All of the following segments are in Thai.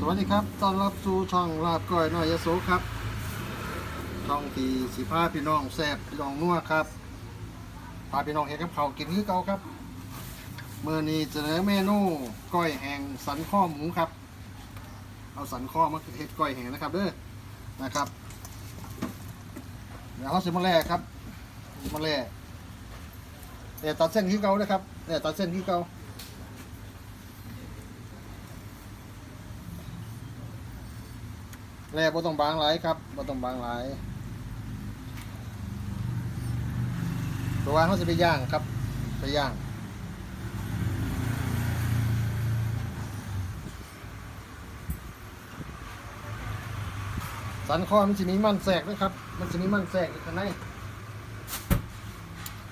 สวัสดีครับ ต้อนรับสู่ช่องลาบก้อยน้อยยโสครับ ช่องที่สิพาพี่น้องแซ่บพี่น้องนัวครับพาพี่น้องเห็ดกับเขากินคือเก่าครับ เมื่อนี้เสนอเมนูก้อยแห้งสันข้อหมูครับ เอาสันข้อมาเห็ดก้อยแห้งนะครับเด้อ นะครับ เดี๋ยวเขาจะมาแล่ครับมาแล่แต่ตัดเส้นคือเก่านะครับแต่ตัดเส้นคือเก่า แร่บ่ต้องบางหลายครับบ่ต้องบางหลายตัววางเขาจะไปย่างครับ ไปย่างสันคอมันจะมีมันแทรกด้วยครับ มันจะมีมันแทรกอยู่ข้างใน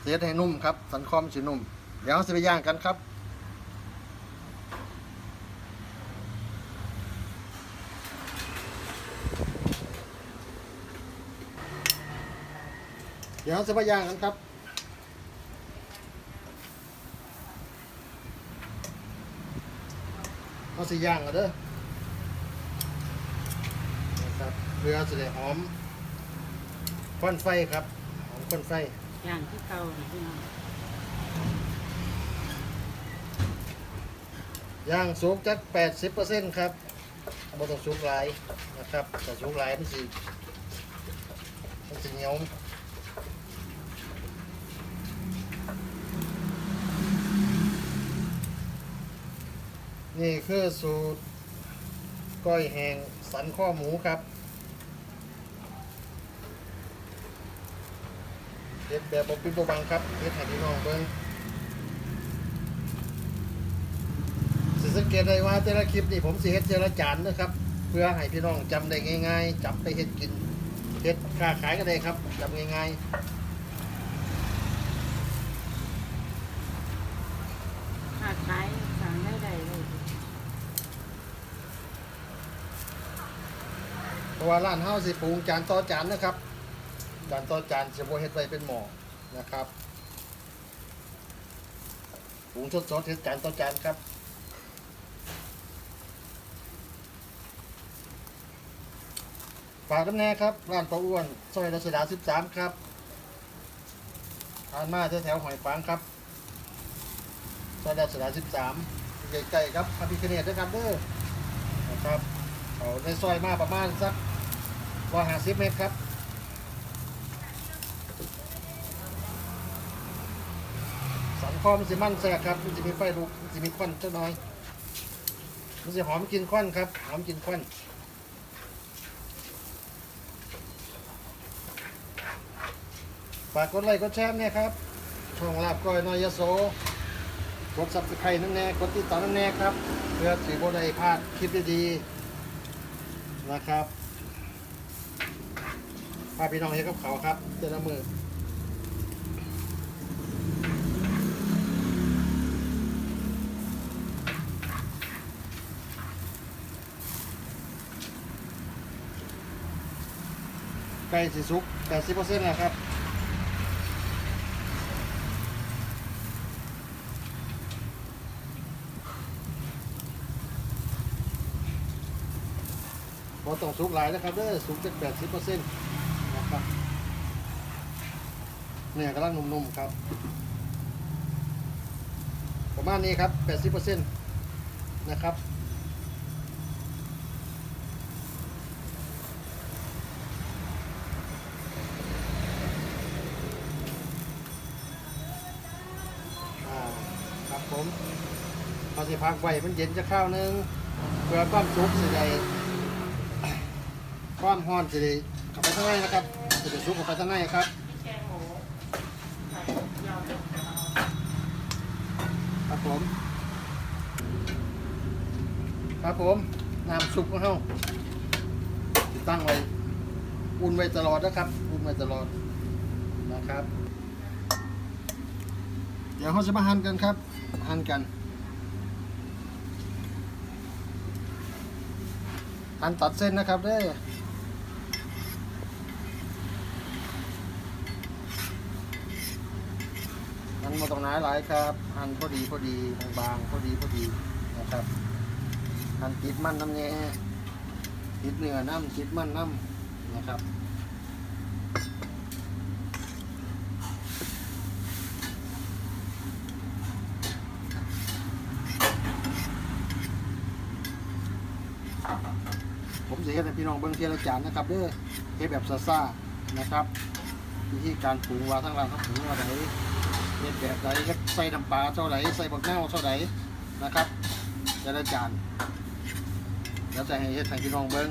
เสียให้นุ่มครับ สันคอมันจะนุ่ม เดี๋ยวเราจะไปย่างกันครับ ดี๋ยวเราจะไปย่างกันครับเอาสิย่างกันเด้อนะครับเพื่อจะได้หอมควันไฟครับหอมควันไฟอย่างที่เก่าน่ะพี่น้องย่างสูงจัก 80%ครับบ่ต้องสูงหลายนะครับแต่สูงหลายมันสิมันสิเหนียว นี่คือสูตรก้อยแห้งสันข้อหมูครับเฮ็ดแบบบปิดบ่บังครับเฮ็ดให้พี่น้องเบิ่งสิสังเกตได้ว่าแต่ละคลิปนี่ผมสิเฮ็ดเจละจานนะครับ เพื่อให้พี่น้องจำได้ง่าย ๆจำไปเฮ็ดกินเฮ็ดค้าขายก็ได้ครับจำง่ายขาดขายสั่งได้ใดเลย ๆเพราะ ว่าร้านเฮาสิปรุงจานต่อจานนะครับ จานต่อจานสิบ่เฮ็ดไว้เป็นหม้อนะครับปรุงสดๆเฮ็ดจานต่อจานครับฝากน้ำแน่ครับ ร้านปลาอ้วนซอยรัชดา 13 ครับทานมาแถวๆหอยฟางครับซอยรัชดา 13ใกล้ๆครับพระพิคเนตด้วยครับเด้อนะครับเอาในซอยมาประมาณสัก 150เมตรครับสันคอมันสิมั่นแสกครับมันจะมีไฟลุกมันจะมีควันเจ้าน้อยมันจะหอมกินควันครับ หอมกินควันฝากกดไลค์กดแชร์เนี่ยครับ ช่องลาบก้อยน้อยยโสกดซับสไครต์นั่นแน่กดติดตามนั่นแน่ครับ เพื่อถือบ่ได้พลาดคลิปดีๆนะครับ พาพี่น้องเฮ็ดกับเขาครับเจละมือไก่สิสุก80%แล้วครับพอต้องสุกหลายนะครับเด้อสุกจาก80%นะครับ เนี่ยกำลังนุ่มๆครับ ประมาณนี้ครับ 80%นะครับครับผมพอสิพักไว้มันเย็นจะข้าวนึงเพื่อความสุกสิได้ความฮ้อนสิได้เข้าไปข้างในนะครับสิได้สุกเข้าไปข้างในครับ ครับ ผม ครับผมน้ำซุปของเฮาติดตั้งไว้อุ่นไว้ตลอดนะครับอุ่นไว้ตลอดนะครับ เดี๋ยวเขาจะมาหั่นกันครับหั่นกันหั่นตัดเส้นนะครับเด้อหั่น มาตรงไหนหลายครับหั่นพอดีพอดีบางๆพอดีพอดีนะครับกันติดมันน้ำแง่ติดเนื้อน้ำติดมันน้ำนะครับผมจะเฮ็ดให้พี่น้องเบิ่งเทียละจานนะครับเด้อเฮ็ดแบบซ่าๆนะครับวิธีการปรุงว่าทั้งร้านเขาปรุงว่าไหน เฮ็ดแบบไหนเฮ็ดใส่น้ำปลาเท่าไหนใส่บักนาเท่าไหนนะครับแต่ละจานแล้วจะให้เฮ็ดให้พี่น้องเบิ่ง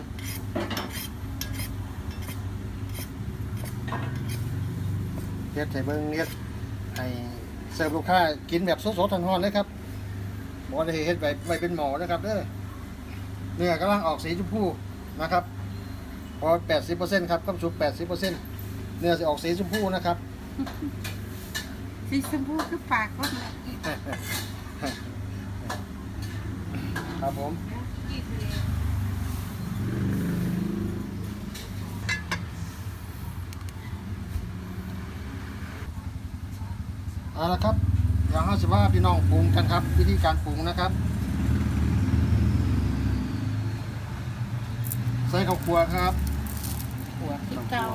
เฮ็ดให้เบิ่งเฮ็ดให้เสิร์ฟลูกค้ากินแบบสดๆทันร้อนเลยครับบ่ได้เฮ็ดไว้ไว้เป็นหมอนะครับเด้อเนื้อกำลังออกสีชมพูนะครับพอ80%ครับกับสุก80%เนื้อจะออกสีชมพูนะครับ สีชมพูคือปากคนละครับผม เอาละครับอย่างห้าสิบว่าพี่น้องปรุงกันครับ วิธีการปรุงนะครับ ใส่ข้าวคั่วครับหัวคือเก่า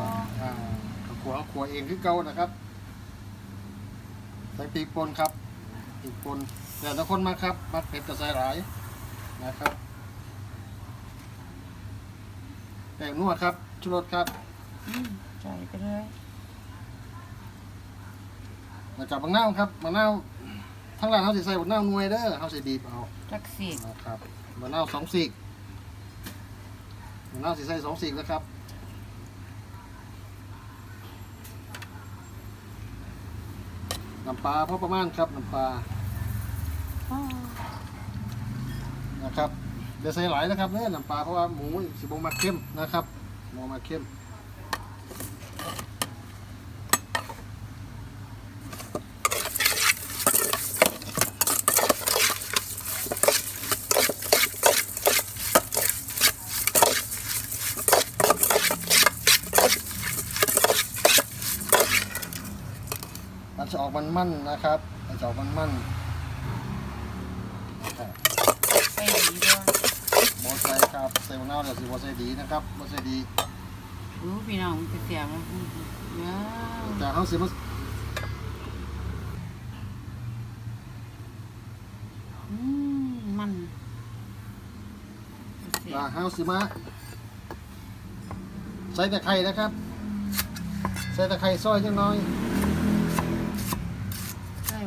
อ่าข้าวคั่วข้าวคั่วเองคือเก่านะครับ ใส่ปีกป่นครับปีกป่นแต่ละคนมาครับมักเผ็ดกับใส่หลายนะครับแป้งนวดครับชูรสครับอืมใส่ไปเลยแล้วกับบางนาวครับบางนาวทั้งร้านเขาสิใส่บางนาวหน่วยเด้อเขาสิบีบเอาจักสีนะครับบางนาวสองสีกบางนาวสิใส่สองสีกนะครับ น้ำปลาพอประมาณครับน้ำปลานะครับเดี๋ยวใส่หลายนะครับเด้อน้ำปลาเพราะว่าหมูสิบมาเข้มนะครับหมูมาเข้ม มันจะออกมันๆนะครับมันจะออกมันๆนะครับใส่ดีด้วยบอใส่ครับใส่มะนาวเดี๋ยวสิบอใส่ดีนะครับบอใส่ดีรู้พี่น้องมันจะเสียงแล้วอืมว้าวแต่เขาสิมาอืมมันเสียอ่าเขาสิมาใส่ตะไคร้นะครับใส่ตะไคร้ซอยจังน้อยใส่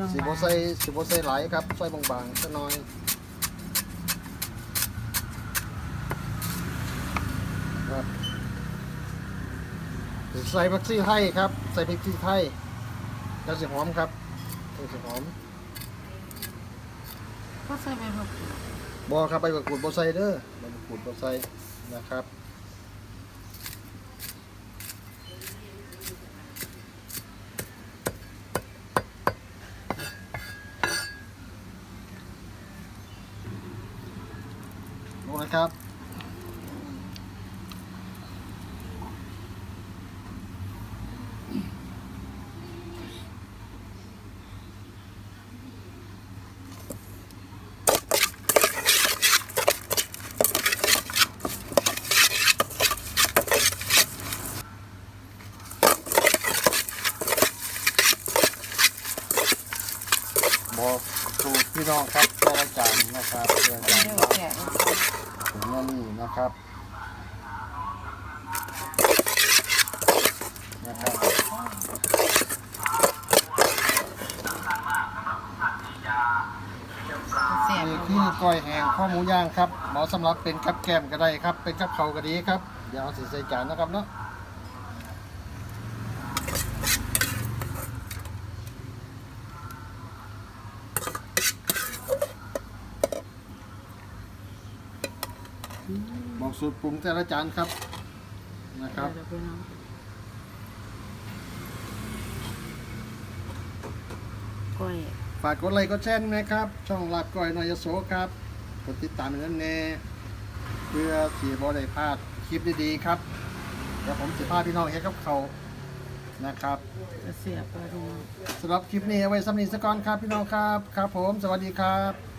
บางๆ สิบอใส่สิบอใส่หลายครับซอยบางๆจังน้อยครับใส่ผักชีไทยครับ ใส่พริกชีไทยแล้วสิหอมครับแล้วสิหอมก็ใส่ไปหมดบอครับไปกับกูดบอใส่เด้อใบมะกรูดบอใส่นะครับ ลงนะครับ บอกสูตร พี่น้องครับเจ้าละจานนะครับเจ้าละจานเดี๋ยวเนาะแกะถึงนั่นนี่นะครับนะครับเสียบนี่คือก้อยแห้งข้อหมูย่างครับเหมาะสำหรับเป็นกับแกล้มก็ได้ครับ เป็นกับเขาวก็ดีครับเดี๋ยวเอาสิใส่จานนะครับเนาะ บอกสูตรปรุงแต่ละจานครับนะครับเดี๋ยวพี่น้องก้อยฝากกดไลค์กดแชร์นะครับ ช่องลาบก้อยนอยโสครับกดติดตามเงินแน่เพื่อที่บ่ได้พลาดคลิปดีๆครับเดี๋ยวผมจะพาพี่น้องเฮ็ดกับเขาวนะครับจะเสียบไปพี่น้อง สำหรับคลิปนี้เอาไว้สำนีสกอนครับพี่น้องครับ ครับผมสวัสดีครับ